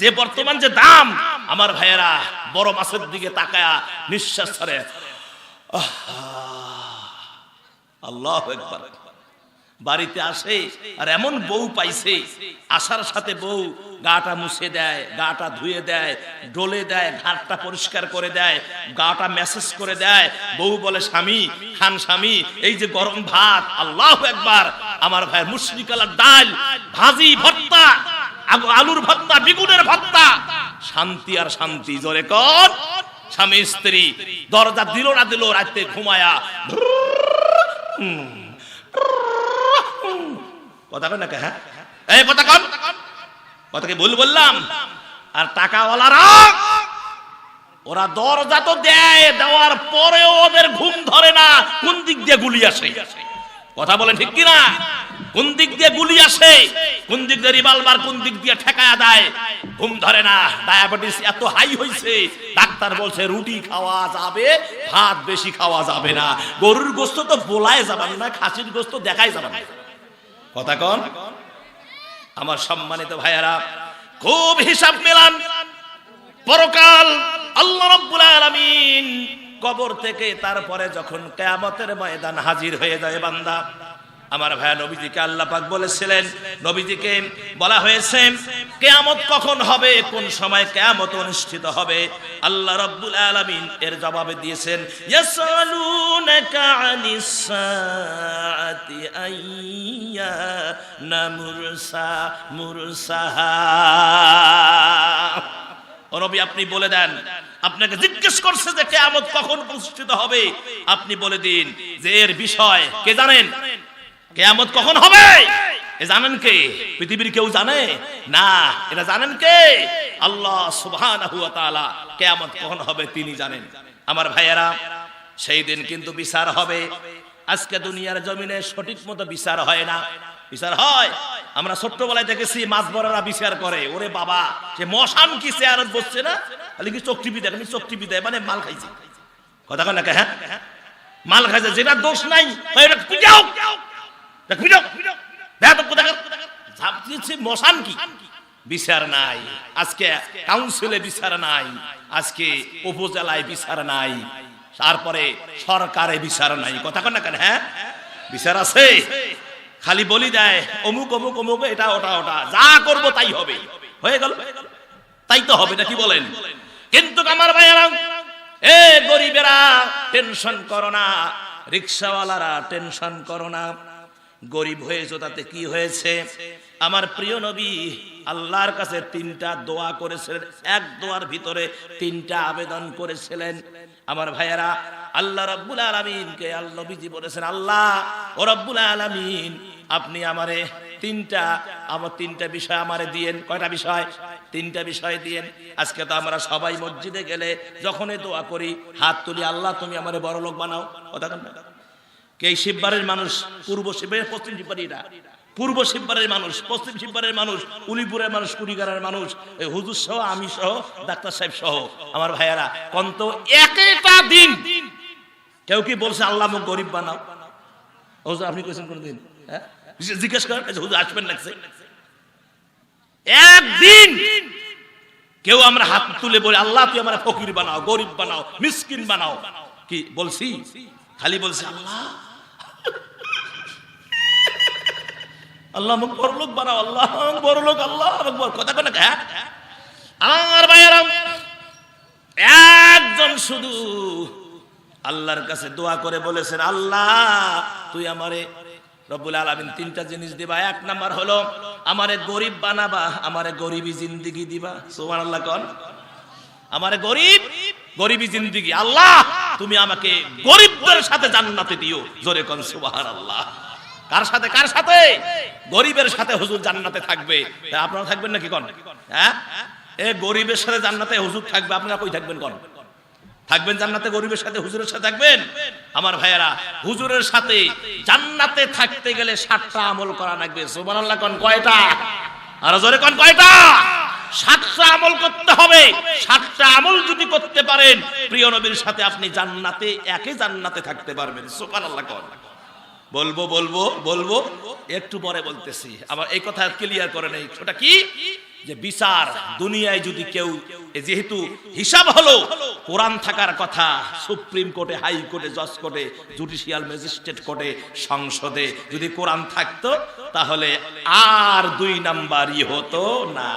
যে বর্তমান যে দাম, আমার ভাইয়েরা, বড় মাছের দিকে তাকায়া নিঃশ্বাস ছাড়ে। আল্লাহ একবার বাড়িতে আসে, আর এমন বউ পাইছে, আসার সাথে বউ গাটা মুছে দেয়, গাটা ধুয়ে দেয়, ডলে দেয়, ঘাটটা পরিষ্কার করে দেয়, গাটা মেসেজ করে দেয়। বউ বলে, স্বামী, খান স্বামী, এই যে গরম ভাত, আল্লাহ একবার আমার ভাই মুসলি কালার ডাল, ভাজি, ভর্তা আলুর ভর্তা বেগুনের ভর্তা শান্তি আর শান্তি, জোরে কর। স্বামী, স্ত্রী, দরজা দিল না দিল, রাতে ঘুমায়া কথা কন হ্যাঁ? এই কথা কন। কথা কি ভুল বললাম? আর টাকাওয়ালারা, ওরা দরজা তো দেয়, দেওয়ার পরেও ওদের ঘুম ধরে না, কোন দিক দিয়ে গুলি আসে? কথা বলেন ঠিক কিনা? কোন দিক দিয়ে গুলি আসে? কোন দিক দিয়ে রিভলভার, কোন দিক দিয়ে ঠেকায়া দেয়? ঘুম ধরে না। ডায়াবেটিস এত হাই হইছে, ডাক্তার বলছে, রুটি খাওয়া যাবে, ভাত বেশি খাওয়া যাবে না। গরুর গোস্ত তো বোলায় যাবে না, খাসির গোস্ত দেখাই যাবে না। কথা কন। আমার সম্মানিত ভাইয়ারা, খুব হিসাব মেলান। পরকাল আল্লাহ রাব্বুল আলামিন কবর থেকে তারপরে যখন কিয়ামতের ময়দান হাজির হয়ে যায় বান্দা আমার ভাইয়া নবীজিকে পাক বলেছিলেন, নবীজিকে বলা হয়েছে, কেয়ামত কখন হবে, কোন সময় কেয়ামত অনুষ্ঠিত হবে? আল্লাহ রাব্বুল আলামিন এর জবাবে দিয়েছেন ইয়াসালুনাকা আনিস সাআতি আইয়ানা মুরসা মুরসাহা। ও নবী, আপনি বলে দেন, আপনাকে জিজ্ঞেস করছে যে কেয়ামত কখন অনুষ্ঠিত হবে? আপনি বলে দিন যে এর বিষয়, কে জানেন? কেয়ামত কখন হবে? এ জানেন কে? পৃথিবীর কেউ জানে? না এটা জানেন কে? আল্লাহ সুবহানাহু কেয়ামত কখন হবে তিনি জানেন। আমার ভাইয়েরা সেই দিন কিন্তু বিচার হবে। আজকে দুনিয়ার জমিনে সঠিক মতো বিচার হয় না। বিচার হয়? আমরা ছোট্টবেলায় দেখেছি মাছ বড়রা বিচার করে। ওরে বাবা সে মশান কি চেয়ারত বসছে না? তাহলে কি চোখ টিপি দেয়? আমি চোখ টিপি মানে মাল খাইছি। কথা কয় না কে, হ্যাঁ? মাল খাইছে যেটা দোষ নাই তাই এটা পিটাও এটা পিটাও দেখ। তো কোথাকার ঝাঁপ দিয়েছে, মশান কি? বিচার নাই। আজকে কাউন্সিলে বিচার নাই। আজকে উপজেলায় বিচার নাই। তারপরে সরকারে বিচার নাই। কথা কন কেন হ্যাঁ? বিচার আছে। খালি বলি দেয়, অমুক অমুক অমুক, এটা, ওটা ওটা। যা করব তাই হবে। হয়ে গেল? তাই তো হবে নাকি বলেন? কিন্তু আমার ভাইয়েরা, এ গরিবেরা টেনশন করো না। রিক্সাওয়ালারা টেনশন করো গরিব হয়েছে, তাতে কি হয়েছে? আমার প্রিয় নবী আল্লাহর কাছে তিনটা দোয়া করেছিলেন। এক দোয়ার ভিতরে তিনটা আবেদন করেছিলেন। আমার ভাইয়েরা, আল্লাহ রব্বুল আলমিনকে আল্লাহ নবীজি বলেছেন, আল্লাহ, ও রব্বুল আলমিন, আপনি আমারে তিনটা, আমার তিনটা বিষয় আমারে দিয়েন। কয়টা বিষয়? তিনটা বিষয় দিয়েন। আজকে তো আমরা সবাই মসজিদে গেলে যখনই দোয়া করি, হাত তুলি, আল্লাহ, তুমি আমারে বড় লোক বানাও। কথা এই শিববারের মানুষ? পূর্ব শিবের, পশ্চিম শিববাড়িরা পূর্ব শিববারের মানুষ, পশ্চিম শিববারের মানুষ, উলিপুরের মানুষ কুড়িগারের মানুষ, এই হুজুর সহ, আমি সহ, ডাক্তার সাহেব সহ, আমার ভাইয়ারা, কন্ত একটা দিন। কেউ কি বলছে, আল্লাহ মুখ গরিব বানাও হুজুর, আপনি কইছেন কোনদিন? হ্যাঁ? জিজ্ঞেস করেন হুজুর, আসবেন লাগছে একদিন কেউ আমরা হাত তুলে বলে, আল্লাহ, তুই আমরা ফকির বানাও, গরিব বানাও, মিসকিন বানাও। কি, বলছি? খালি বলছি, আল্লাহ আল্লাহ মুখ বড় লোক বানাও, আল্লাহ আল্লাহ কথা একজন শুধু আল্লাহর কাছে দোয়া করে বলেছেন, আল্লাহ, তুই আমারে রব্বুল আলামিন তিনটা জিনিস দিবা। এক নাম্বার হলো, আমারে গরিব বানাবা, আমারে গরিবী জিন্দিগি দিবা। সোমান আল্লাহ কোন। আমারে গরিব, গরিবী জিন্দিগি। আল্লাহ, তুমি আমাকে গরিবদের সাথে জান্নাতে দিও। জোরে কোন, সুবহানাল্লাহ। কার সাথে কার সাথে? গরিবের সাথে হুজুর জান্নাতে থাকবে। আপনারা থাকবেন নাকি কোন? হ্যাঁ? এ গরিবের সাথে জান্নাতে হুজুর থাকবে, আপনারা কই থাকবেন কোন? থাকবেন জান্নাতে গরিবের সাথে, হুজুরের সাথে থাকবেন? আমার ভাইয়েরা, হুজুরের সাথে জান্নাতে থাকতে গেলে সাতটা আমল করা লাগবে। সুবহানাল্লাহ, কোন কয়টা? আর জোরে কোন কয়টা? সাতটা আমল করতে হবে। সাতটা আমল যদি করতে পারেন, প্রিয় নবীর সাথে আপনি জান্নাতে, একে জান্নাতে থাকতে পারবেন। সুবহানাল্লাহ, কোন। বলব বলব বলব। একটু পরে বলতেছি। আবার এই কথা ক্লিয়ার করে নেই। ওটা কি? যে বিচার দুনিয়ায় যদি কেউ যেহেতু হিসাব হলো, কোরআন থাকার কথা, সুপ্রিম কোর্টে, হাই কোর্টে, জজ কোর্টে, জুডিশিয়াল ম্যাজিস্ট্রেট কোর্টে, সংসদে যদি কোরআন থাকতো, তাহলে আর দুই নাম্বারই হতো না।